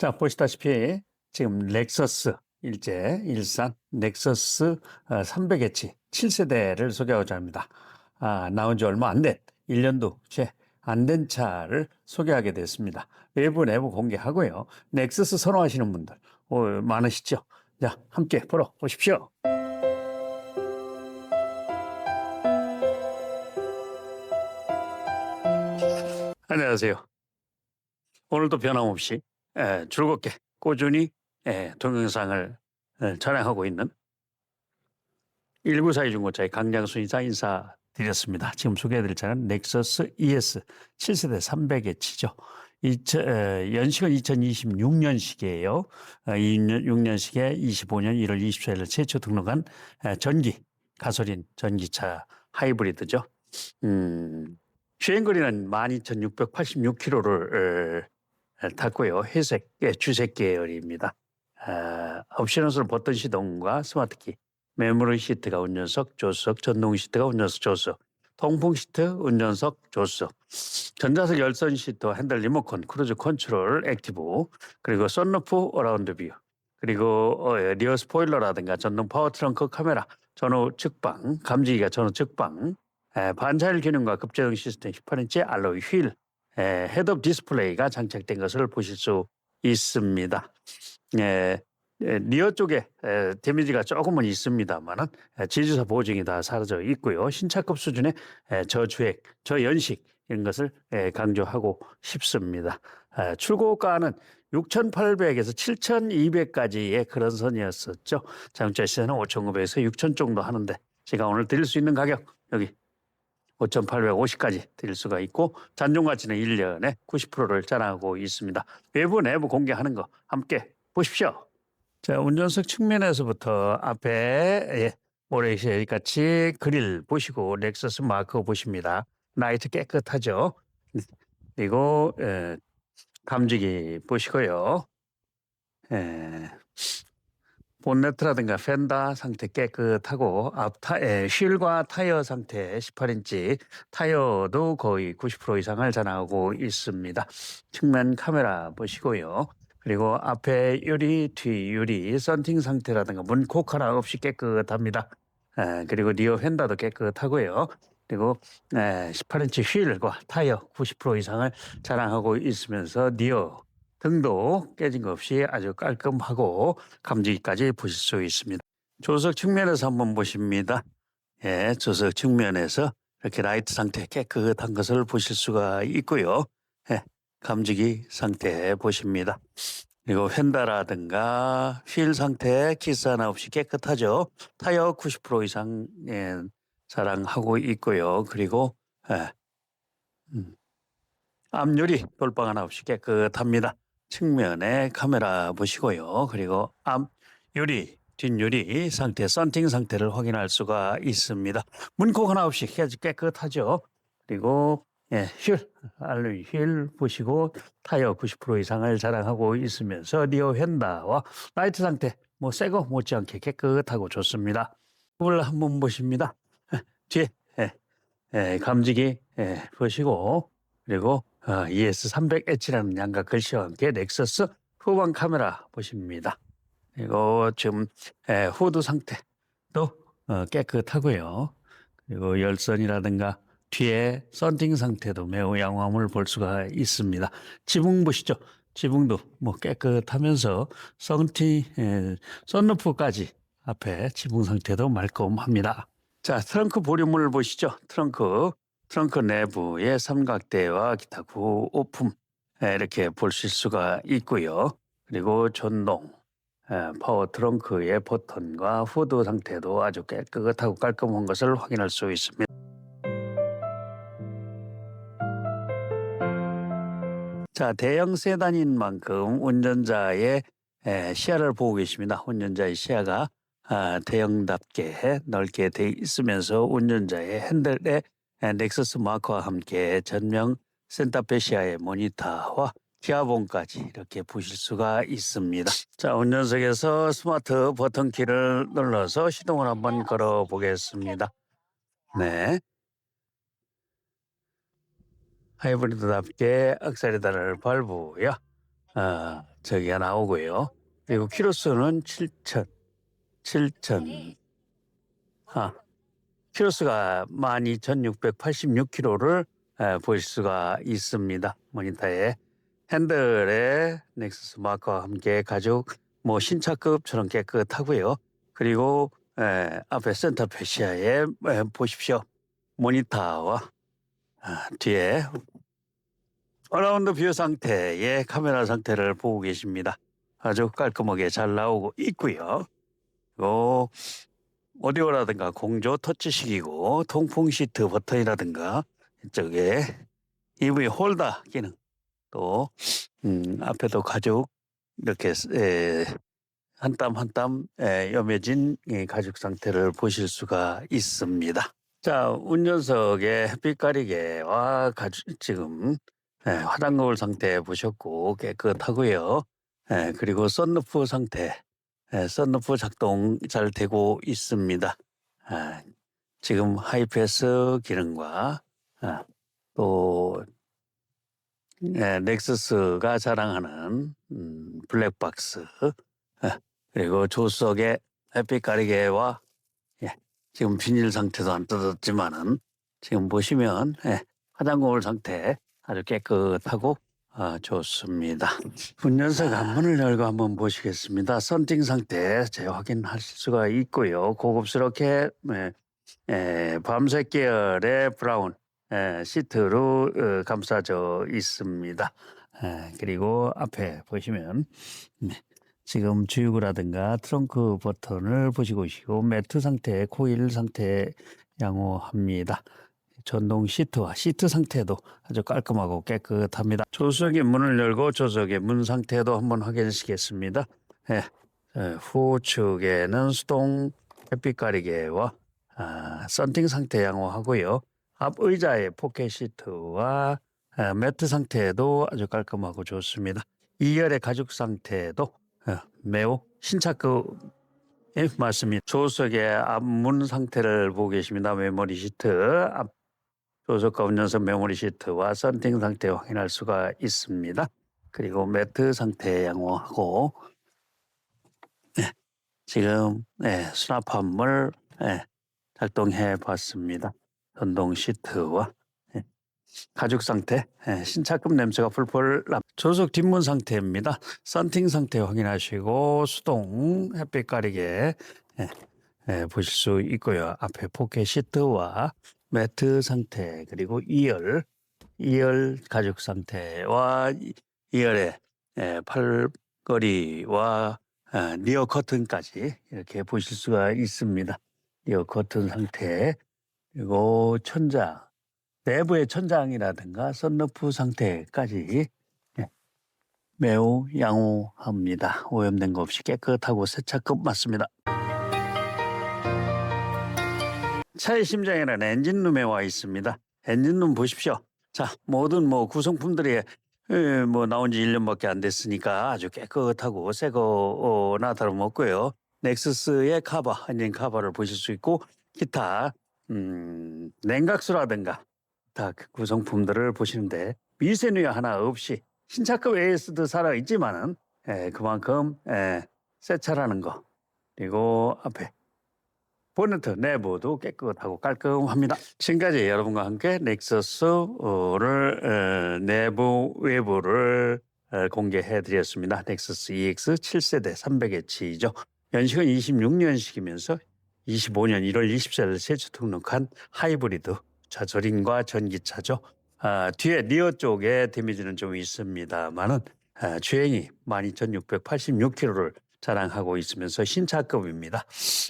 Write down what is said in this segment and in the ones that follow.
자, 보시다시피 지금 렉서스 일제 일산 렉서스 300H 7세대를 소개하고자 합니다. 아, 나온 지 얼마 안 된, 1년도 채 안 된 차를 소개하게 됐습니다. 외부 내부 공개하고요. 렉서스 선호하시는 분들 어, 많으시죠? 자, 함께 보러 오십시오. 안녕하세요. 오늘도 변함없이 에, 즐겁게 꾸준히 에, 동영상을 에, 촬영하고 있는 1942 중고차의 강장수 이사 인사드렸습니다. 지금 소개해드릴 차는 넥서스 ES 7세대 300H죠. 연식은 2026년식이에요. 6년식에 25년 1월 24일 최초 등록한 에, 전기 가솔린 전기차 하이브리드죠. 음, 주행거리는 12,686km를 탔고요. 회색 예, 주색 계열입니다. 아, 옵션을 버튼 시동과 스마트키, 메모리 시트가 운전석, 조수석, 전동 시트가 운전석, 조수석, 통풍 시트, 운전석, 조수석, 전자석 열선 시트, 핸들 리모컨, 크루즈 컨트롤, 액티브, 그리고 썬루프 어라운드 뷰, 그리고 어, 리어 스포일러라든가 전동 파워 트렁크 카메라, 전후 측방, 감지기가 전후 측방, 에, 반차일 기능과 급제동 시스템 18인치 알로이 휠, 에, 헤드업 디스플레이가 장착된 것을 보실 수 있습니다. 에, 에, 리어 쪽에 에, 데미지가 조금은 있습니다만은 에, 지주사 보증이 다 사라져 있고요. 신차급 수준의 에, 저주행, 저연식 이런 것을 에, 강조하고 싶습니다. 에, 출고가는 6,800에서 7,200까지의 그런 선이었었죠. 자동차 시세는 5,900에서 6,000 정도 하는데 제가 오늘 드릴 수 있는 가격 여기 5,850까지 드릴 수가 있고 잔존 가치는 1년에 90%를 자랑하고 있습니다. 외부 내부 공개하는 거 함께 보십시오. 자, 운전석 측면에서부터 앞에 예, 모래시계 같이 그릴 보시고 렉서스 마크 보십니다. 라이트 깨끗하죠. 그리고 에, 감지기 보시고요. 에, 본네트라든가 펜다 상태 깨끗하고 앞 타, 에, 휠과 타이어 상태 18인치 타이어도 거의 90% 이상을 자랑하고 있습니다. 측면 카메라 보시고요. 그리고 앞에 유리, 뒤 유리, 썬팅 상태라든가 문콕 하나 없이 깨끗합니다. 에, 그리고 리어 펜다도 깨끗하고요. 그리고 에, 18인치 휠과 타이어 90% 이상을 자랑하고 있으면서 리어 등도 깨진 것 없이 아주 깔끔하고 감지기까지 보실 수 있습니다. 조석 측면에서 한번 보십니다. 예, 조석 측면에서 이렇게 라이트 상태 깨끗한 것을 보실 수가 있고요. 예, 감지기 상태 보십니다. 그리고 휀다라든가 휠 상태 키스 하나 없이 깨끗하죠. 타이어 90% 이상 예, 자랑하고 있고요. 그리고 예, 음, 앞유리 돌방 하나 없이 깨끗합니다. 측면에 카메라 보시고요. 그리고 앞 유리, 뒷유리 상태, 썬팅 상태를 확인할 수가 있습니다. 문콕 하나 없이 아주 깨끗하죠. 그리고 예, 휠, 알루미 휠 보시고 타이어 90% 이상을 자랑하고 있으면서 리어 휀다와 라이트 상태 뭐 새거 못지않게 깨끗하고 좋습니다. 을 한번 보십니다. 뒤에 예, 예, 감지기 예, 보시고 그리고 어, ES300H라는 양각 글씨와 함께 넥서스 후방 카메라 보십니다. 그리고 지금 에, 후드 상태도 어, 깨끗하고요. 그리고 열선이라든가 뒤에 썬팅 상태도 매우 양호함을 볼 수가 있습니다. 지붕 보시죠. 지붕도 뭐 깨끗하면서 썬팅, 에, 썬루프까지 앞에 지붕 상태도 말끔합니다. 자, 트렁크 보류물을 보시죠. 트렁크 트렁크 내부의 삼각대와 기타 구오품 이렇게 보실 수가 있고요. 그리고 전동 파워 트렁크의 버튼과 후드 상태도 아주 깨끗하고 깔끔한 것을 확인할 수 있습니다. 자, 대형 세단인 만큼 운전자의 시야를 보고 계십니다. 운전자의 시야가 아, 대형답게 넓게 돼 있으면서 운전자의 핸들에 넥서스 마커와 함께 전명 센타페시아의 모니터와 기아봉까지 이렇게 보실 수가 있습니다. 자, 운전석에서 스마트 버튼키를 눌러서 시동을 한번 걸어 보겠습니다. 네. 하이브리드답게 악셀레다를 밟고요. 어, 저기가 나오고요. 그리고 키로수는 7천, 7천. 아, 키로수가 12,686km를 보실 수가 있습니다. 모니터에. 핸들에 넥서스 마커와 함께 가죽 뭐 신차급처럼 깨끗하고요. 그리고 에, 앞에 센터 페시아에 에, 보십시오. 모니터와 아, 뒤에 어라운드 뷰 상태의 카메라 상태를 보고 계십니다. 아주 깔끔하게 잘 나오고 있고요. 요 오디오라든가 공조 터치식이고 통풍 시트 버튼이라든가 이쪽에 EV 홀더 기능 또 음, 앞에도 가죽 이렇게 한 땀 한땀 여며진 이 가죽 상태를 보실 수가 있습니다. 자 운전석의 햇빛 가리개 와 가죽 지금 예, 화단 거울 상태 보셨고 깨끗하고요. 예, 그리고 썬루프 상태, 예, 썬루프 작동 잘 되고 있습니다. 아, 지금 하이패스 기능과 아, 또 예, 넥서스가 자랑하는 음, 블랙박스 예, 그리고 조수석의 햇빛 가리개와 예, 지금 비닐 상태도 안 뜯었지만은 지금 보시면 예, 거울 상태 아주 깨끗하고 아, 좋습니다. 운전석 앞문을 열고 한번 보시겠습니다. 썬팅 상태 재확인할 수가 있고요. 고급스럽게 에, 에, 밤색 계열의 브라운 에, 시트로 어, 감싸져 있습니다. 에, 그리고 앞에 보시면 네, 지금 주유구라든가 트렁크 버튼을 보시고 계시고 매트 상태, 코일 상태 양호합니다. 전동 시트와 시트 상태도 아주 깔끔하고 깨끗합니다. 조수석의 문을 열고 조수석의 문 상태도 한번 확인하시겠습니다. 예, 예, 후측에는 수동 햇빛 가리개와 아, 썬팅 상태 양호하고요. 앞 의자의 포켓 시트와 아, 매트 상태도 아주 깔끔하고 좋습니다. 2열의 가죽 상태도 어, 매우 신차급 예, 맞습니다. 조수석의 앞문 상태를 보고 계십니다. 메모리 시트 앞 조석과 운전석 메모리 시트와 썬팅 상태 확인할 수가 있습니다. 그리고 매트 상태 양호하고 네, 지금 네, 수납함을 네, 작동해 봤습니다. 전동 시트와 네, 가죽 상태, 네, 신차급 냄새가 풀풀 납. 조석 뒷문 상태입니다. 썬팅 상태 확인하시고 수동 햇빛 가리개 네, 네, 보실 수 있고요. 앞에 포켓 시트와 매트 상태 그리고 2열 2열 가죽 상태와 2열의 팔걸이와 아, 리어 커튼까지 이렇게 보실 수가 있습니다. 리어 커튼 상태 그리고 천장 내부의 천장이라든가 썬루프 상태까지 예, 매우 양호합니다. 오염된 거 없이 깨끗하고 세차급 맞습니다. 차의 심장에는 엔진룸에 와 있습니다. 엔진룸 보십시오. 자, 모든 뭐 구성품들이 에, 뭐 나온 지 1년밖에 안 됐으니까 아주 깨끗하고 새거나 다름없고요. 넥서스의 카바, 엔진 카바를 보실 수 있고 기타 음, 냉각수라든가 다 그 구성품들을 보시는데 미세누이 하나 없이 신차급 AS도 살아 있지만은 에, 그만큼 에, 새 차라는 거 그리고 앞에 보네트 내부도 깨끗하고 깔끔합니다. 지금까지 여러분과 함께 넥서스를 내부 외부를 어, 공개해 드렸습니다. 넥서스 EX 7세대 300H죠. 연식은 26년식이면서 25년 1월 20일 세주 등록한 하이브리드 자전인과 전기차죠. 아, 뒤에 리어 쪽에 데미지는 좀 있습니다만은 아, 주행이 12,686km를 자랑하고 있으면서 신차급입니다.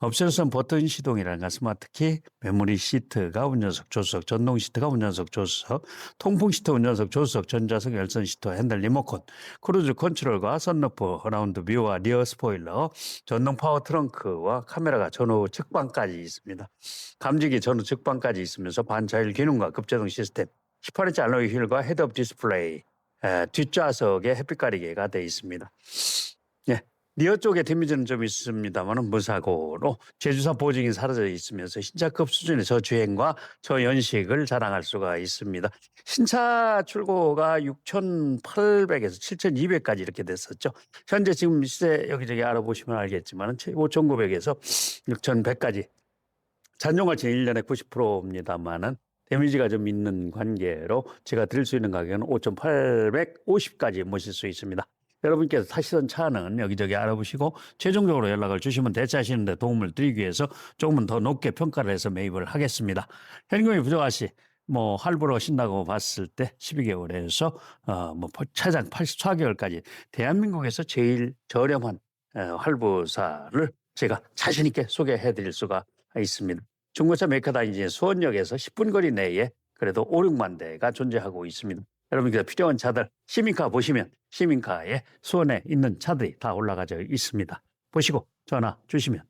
옵션선 버튼 시동이라는 스마트키, 메모리 시트가 운전석 조수석, 전동 시트가 운전석 조수석, 통풍 시트 운전석 조수석, 전자석 열선 시트, 핸들 리모컨, 크루즈 컨트롤과 선루프, 라운드 뷰와 리어 스포일러, 전동 파워 트렁크와 카메라가 전후 측방까지 있습니다. 감지기 전후 측방까지 있으면서 반차일 기능과 급제동 시스템, 18인치 알로이 휠과 헤드업 디스플레이, 에, 뒷좌석에 햇빛 가리개가 되어 있습니다. 예, 니어 쪽에 데미지는 좀 있습니다만은 무사고로 제주사 보증이 사라져 있으면서 신차급 수준의 저주행과 저연식을 자랑할 수가 있습니다. 신차 출고가 6,800에서 7,200까지 이렇게 됐었죠. 현재 지금 시세 여기저기 알아보시면 알겠지만 5,900에서 6,100까지 잔존가치 1년에 90%입니다만은 데미지가 좀 있는 관계로 제가 드릴 수 있는 가격은 5,850까지 모실 수 있습니다. 여러분께서 타시던 차는 여기저기 알아보시고 최종적으로 연락을 주시면 대체하시는 데 도움을 드리기 위해서 조금은 더 높게 평가를 해서 매입을 하겠습니다. 현금이 부족하시 뭐 할부로 신다고 봤을 때 12개월에서 어뭐 차장 84개월까지 대한민국에서 제일 저렴한 어, 할부사를 제가 자신 있게 소개해 드릴 수가 있습니다. 중고차 메카다이지 수원역에서 10분 거리 내에 그래도 5, 6만 대가 존재하고 있습니다. 여러분께서 필요한 차들 시민카 보시면 시민카에 수원에 있는 차들이 다 올라가져 있습니다. 보시고 전화 주시면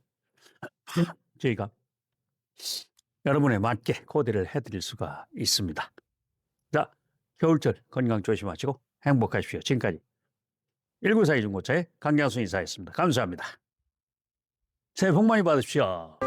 저희가 여러분에 맞게 코디를 해드릴 수가 있습니다. 자, 겨울철 건강 조심하시고 행복하십시오. 지금까지 1942 중고차의 강양순 이사였습니다. 감사합니다. 새해 복 많이 받으십시오.